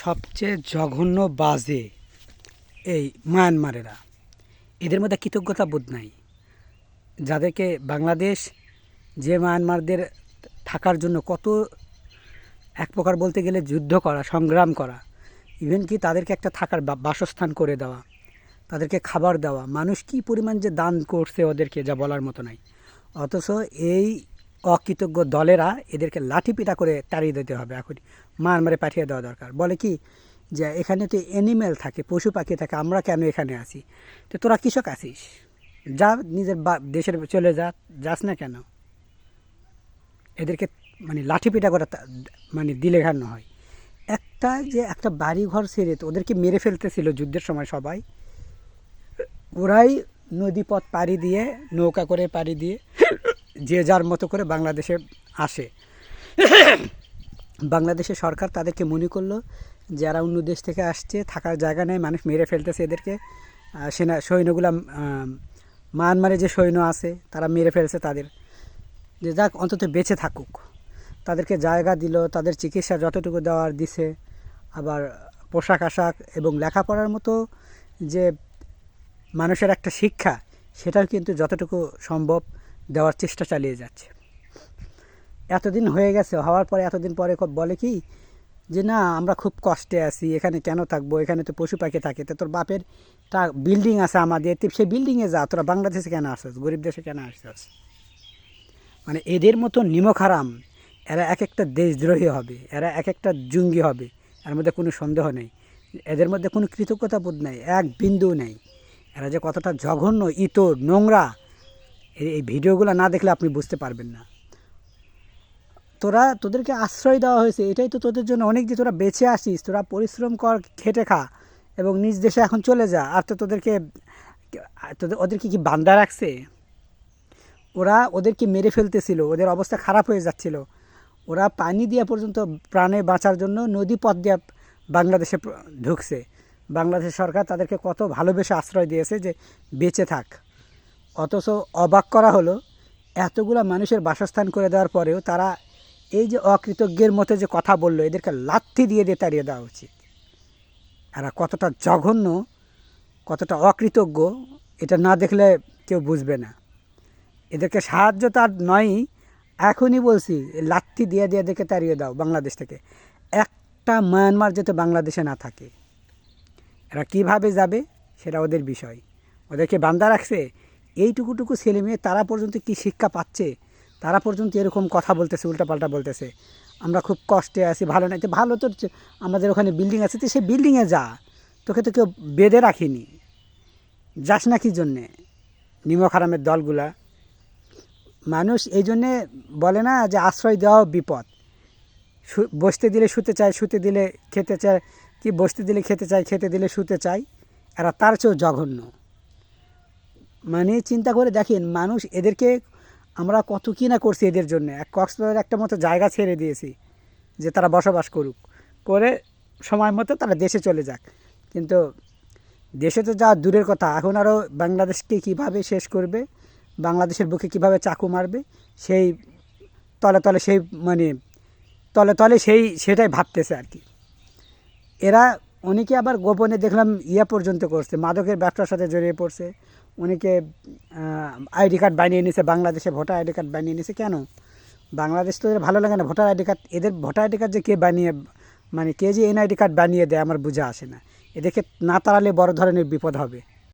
সবচেয়ে জঘন্য বাজে এই মায়ানমারেরা। এদের মধ্যে কৃতজ্ঞতা বোধ নাই। যাদেরকে বাংলাদেশ, যে মায়ানমারদের থাকার জন্য কত এক প্রকার বলতে গেলে যুদ্ধ করা, সংগ্রাম করা, ইভেন কি তাদেরকে একটা থাকার বাসস্থান করে দেওয়া, তাদেরকে খাবার দেওয়া, মানুষ কি পরিমাণ যে দান করছে ওদেরকে যা বলার মতো নাই। অথচ এই অকৃতজ্ঞ দলেরা এদেরকে লাঠি পিটা করে তাড়িয়ে দিতে হবে। এখন মারমারে পাঠিয়ে দেওয়া দরকার। বলে কি যে, এখানে তো অ্যানিম্যাল থাকে, পশু পাখি থাকে, আমরা কেন এখানে আছি? তো তোরা কৃষক আছিস? যা নিজের দেশের চলে যা, যাস না কেন? এদেরকে মানে লাঠি পিটা করে মানে দিলে ঘানো হয়। একটা যে একটা বাড়ি ঘর ছেড়ে তো ওদেরকে মেরে ফেলতেছিল যুদ্ধের সময় সবাই। ওরাই নদীপথ পাড়ি দিয়ে, নৌকা করে পাড়ি দিয়ে যে যার মতো করে বাংলাদেশে আসে। বাংলাদেশের সরকার তাদেরকে মনে করল, যারা অন্য দেশ থেকে আসছে, থাকার জায়গা নেই, মানুষ মেরে ফেলতেছে এদেরকে। সেনা, সৈন্যগুলা মায়ানমারে যে সৈন্য আছে, তারা মেরে ফেলছে তাদের। যে যাক, অন্তত বেঁচে থাকুক। তাদেরকে জায়গা দিল, তাদের চিকিৎসা যতটুকু দেওয়ার দিছে। আবার পোশাক আশাক এবং লেখাপড়ার মতো যে মানুষের একটা শিক্ষা, সেটাও কিন্তু যতটুকু সম্ভব দেওয়ার চেষ্টা চালিয়ে যাচ্ছে। এতদিন হয়ে গেছে, হওয়ার পরে এতদিন পরে বলে কি যে, না, আমরা খুব কষ্টে আছি, এখানে কেন থাকব? এখানে তো পশু পাখি থাকে, তো তোর বাপের তা বিল্ডিং আছে আমাদের। তুই সেই বিল্ডিংয়ে যা, তোরা বাংলাদেশে কেন আসছিস? গরিব দেশে কেন আসছিস? মানে এদের মতো নিমখারাম, এরা এক একটা দেশদ্রোহী হবে, এরা এক একটা জঙ্গি হবে, এর মধ্যে কোনো সন্দেহ নেই। এদের মধ্যে কোনো কৃতজ্ঞতা বোধ নেই, এক বিন্দু নেই। এরা যে কতটা জঘন্য, ইতর, নোংরা এই- ভিডিওগুলো না দেখলে আপনি বুঝতে পারবেন না। তোরা, তোদেরকে আশ্রয় দেওয়া হয়েছে, এটাই তো তোদের জন্য অনেক যে তোরা বেঁচে আসিস, তোরা পরিশ্রম কর, খেটে খা, এবং নিজ দেশে এখন চলে যা, আর তো তোদেরকে, তোদের, ওদেরকে কি বান্দা রাখছে? ওরা ওদেরকে মেরে ফেলতেছিল, ওদের অবস্থা খারাপ হয়ে যাচ্ছিল। ওরা পানি দিয়ে পর্যন্ত প্রাণে বাঁচার জন্য নদী পথ দিয়ে বাংলাদেশে ঢুকছে। বাংলাদেশ সরকার তাদেরকে কত ভালোবেসে আশ্রয় দিয়েছে যে বেঁচে থাক। অথচ অবাক করা হলো, এতগুলা মানুষের বাসস্থান করে দেওয়ার পরেও তারা এই যে অকৃতজ্ঞের মতো যে কথা বলল, এদেরকে লাথি দিয়ে দিয়ে তাড়িয়ে দেওয়া উচিত। এরা কতটা জঘন্য, কতটা অকৃতজ্ঞ, এটা না দেখলে কেউ বুঝবে না। এদেরকে সাহায্য তার নয়ই, এখনই বলছি লাথি দিয়ে দিয়ে দেখে তাড়িয়ে দাও বাংলাদেশ থেকে। একটা মায়ানমার যাতে বাংলাদেশে না থাকে, এরা কীভাবে যাবে সেটা ওদের বিষয়। ওদেরকে বান্দা রাখছে এইটুকুটুকু ছেলে মেয়ে, তারা পর্যন্ত কি শিক্ষা পাচ্ছে? তারা পর্যন্ত এরকম কথা বলতেছে, উল্টাপাল্টা বলতেছে। আমরা খুব কষ্টে আছি, ভালো নাই। তো ভালো তো আমাদের ওখানে বিল্ডিং আছে, তো সেই বিল্ডিংয়ে যা। তোকে তো কেউ বেঁধে রাখিনি। যাস না কি জন্যে? নিমক হারামের দলগুলা। মানুষ এই জন্যে বলে না যে আশ্রয় দেওয়াও বিপদ। বসতে দিলে শুতে চায়, শুতে দিলে খেতে চায়। কি বসতে দিলে খেতে চায়, খেতে দিলে শুতে চায়? এরা তার চেয়েও জঘন্য। মানে চিন্তা করে দেখেন, মানুষ এদেরকে আমরা কত কি না করছি এদের জন্য। এক কক্সবাজার একটা মতো জায়গা ছেড়ে দিয়েছি যে তারা বসবাস করুক। করে সময় মতো তারা দেশে চলে যাক। কিন্তু দেশে তো যা দূরের কথা। এখন আরও বাংলাদেশকে কীভাবে শেষ করবে, বাংলাদেশের বুকে কীভাবে চাকু মারবে, সেই তলে তলে সেই মানে তলে তলে সেই, সেটাই ভাবতেছে আর কি। এরা অনেকে আবার গোপনে দেখলাম ইয়া পর্যন্ত করছে, মাদকের ব্যবসার সাথে জড়িয়ে পড়ছে। অনেকে আইডি কার্ড বানিয়ে নিছে, বাংলাদেশে ভোটার আইডি কার্ড বানিয়ে নিছে। কেন? বাংলাদেশ তো এদের ভালো লাগে না, ভোটার আইডি কার্ড, এদের ভোটার আইডি কার্ড যে কে বানিয়ে মানে কে যে এনআইডি কার্ড বানিয়ে দেয়, আমার বোঝা আসে না। এদেরকে না তাড়ালে বড় ধরনের বিপদ হবে।